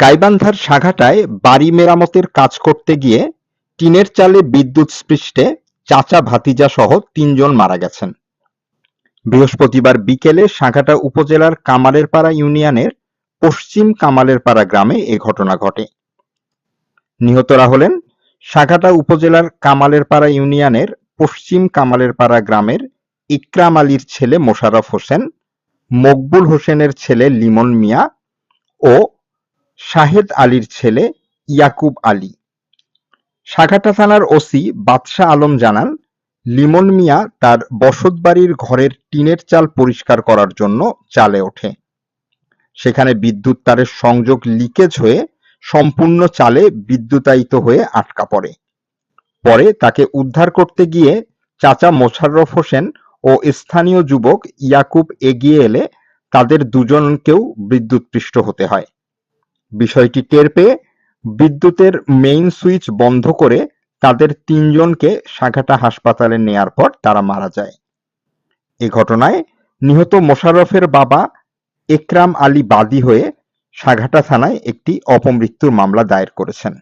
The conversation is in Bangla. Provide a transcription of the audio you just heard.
গাইবান্ধার সাঘাটায় বাড়ি মেরামতের কাজ করতে গিয়ে টিনের চালে বিদ্যুৎস্পৃষ্টে চাচা ভাতিজা সহ তিনজন মারা গেছেন। বৃহস্পতিবার বিকেলে সাঘাটা উপজেলার কামালেরপাড়া ইউনিয়নের পশ্চিম কামালেরপাড়া গ্রামে এ ঘটনা ঘটে। নিহতরা হলেন সাঘাটা উপজেলার কামালেরপাড়া ইউনিয়নের পশ্চিম কামালেরপাড়া গ্রামের ইকরাম আলীর ছেলে মোশাররফ হোসেন, মকবুল হোসেনের ছেলে লিমন মিয়া ও শাহেদ আলীর ছেলে ইয়াকুব আলী। সাঘাটা থানার ওসি বাদশাহ আলম জানান, লিমন মিয়া তার বসতবাড়ির ঘরের টিনের চাল পরিষ্কার করার জন্য চালে ওঠে। সেখানে বিদ্যুৎ তারের সংযোগ লিকেজ হয়ে সম্পূর্ণ চালে বিদ্যুতায়িত হয়ে আটকা পড়ে। পরে তাকে উদ্ধার করতে গিয়ে চাচা মোশাররফ হোসেন ও স্থানীয় যুবক ইয়াকুব এগিয়ে এলে তাদের দুজনকেও বিদ্যুৎপৃষ্ট হতে হয়। বিষয়টি টের পেয়ে বিদ্যুতের মেইন সুইচ বন্ধ করে তাদের তিনজনকে সাঘাটা হাসপাতালে নেয়ার পর তারা মারা যায়। এ ঘটনায় নিহত মোশাররফের বাবা একরাম আলী বাদী হয়ে সাঘাটা থানায় একটি অপমৃত্যুর মামলা দায়ের করেছেন।